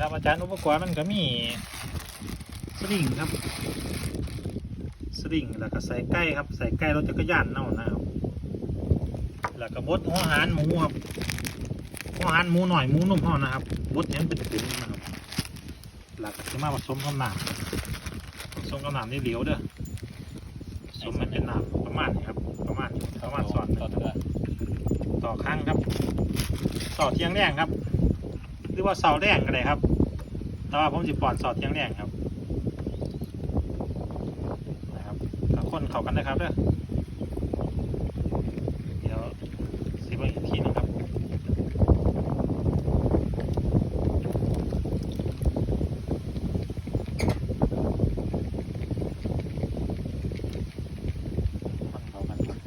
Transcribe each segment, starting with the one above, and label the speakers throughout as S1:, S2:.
S1: ครับ อาจารย์อุปกรณ์มันก็มีสลิงครับ สลิงแล้วก็ใส่ใกล้ครับ ใส่ใกล้รถจักรยานเน่านะครับแล้วก็บดหัวหารหมูครับหัวหารหมูหน่อยหมูนุ่มเท่านะครับบดเนี้ยเป็นถุงนะครับแล้วก็จะมาผสมกับน้ำผสมกับน้ำนี่เหลวเด้อผสมมันเป็นน้ำประมาณนี้ครับ ประมาณนี้ประมาณสอนหนึ่ง
S2: ต่อเถื่อ
S1: ต่อครั้งครับ ต่อเที่ยงแรงครับ หรือว่าเสาแรงก็ได้ครับ แต่ว่าผมจะปอนเสาเทียงแรงครับนะครับคนเข้ากันนะครับเด้อเดี๋ยวสิบอีกทีหนึงครับคนเข้ากันครับ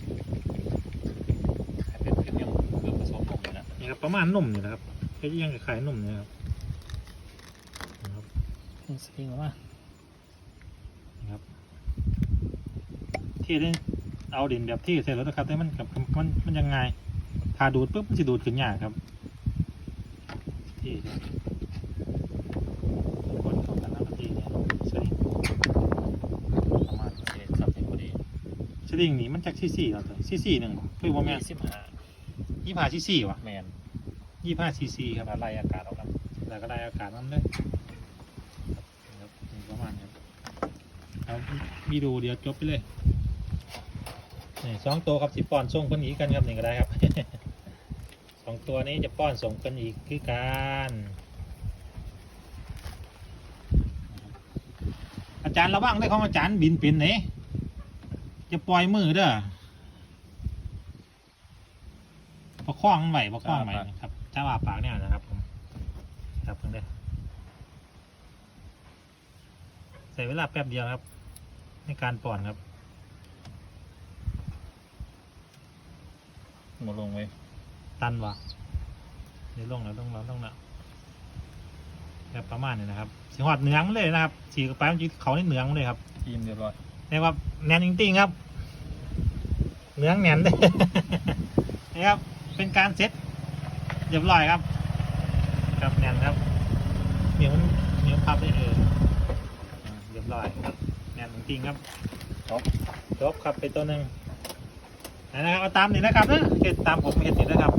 S2: ให้เป็นเป็นยังเครื่องผสมลงเลยนะ
S1: นี่ครับประมาณนุ่มนี่นะครับ แค่ยังขายนุ่มนี่ครับนะครับ
S2: สปริงออกมา
S1: นี่ครับที่ได้เอาดินแบบที่เสร็จแล้วนะครับแต่มันกับมันมันยังไงถ้าดูดปุ๊บมันจะดูดขึ้นยากครับที่คนเข้ากันแล้วก็ที่เนี่ยสลิงประมาณ
S2: เศษครับเป็นพอดี
S1: สลิงนี่มันจากซี่ซี่เราเลยซี่ซี่หนึ่งคือว่าแม่
S2: ยี่สิบห้า
S1: ยี่ห้าซี่ซี่วะ
S2: แมน
S1: ยี่ห้าซีซีครับ
S2: ละลายอากาศออกมา
S1: แล้วก็ได้อากาศนั่นเลยครับประมาณนี้ครับเอาวิดีโอเดี๋ยวจบไปเลยนี่สองตัวครับสิป้อนส่งคนอีกกันครับหนี่งก็ได้ครับสองตัวนี้จะป้อนส่งกันอีกคือการอาจารย์ระวังได้ของอาจารย์บินเป็นไหนจะปล่อยมือเด้อประคองมันไหวประคองไหวครับ จ้าว่าปากเนี่ยนะครับผมครับเพิ่งได้ใส่เวลาแป๊บเดียวครับ ในการป้อนครับ
S2: หมดลงไว้
S1: ตันวะนี่ลงแล้วต้องแล้วต้องแล้วแบบประมาณนี้นะครับสีหอดเหนืองมันเลยนะครับสีกระป๋ามันจะเขาในเหนืองมันเลยครับ
S2: ทีมเรียบร้อย
S1: เรียกว่าแนนจริงๆครับเหนืองแนนเลยนะครับเป็นการเซ็ต เรียบร้อยครับครับแนนครับเหนียวมันเหนียวพับได้เลยอ่าเรียบร้อยครับแนนจริงๆครับ
S2: จบ
S1: จบครับไปตัวหนึ่งนะครับเอาตามนี้นะครับนะเห็ดตามผมเห็ดนี่นะครับ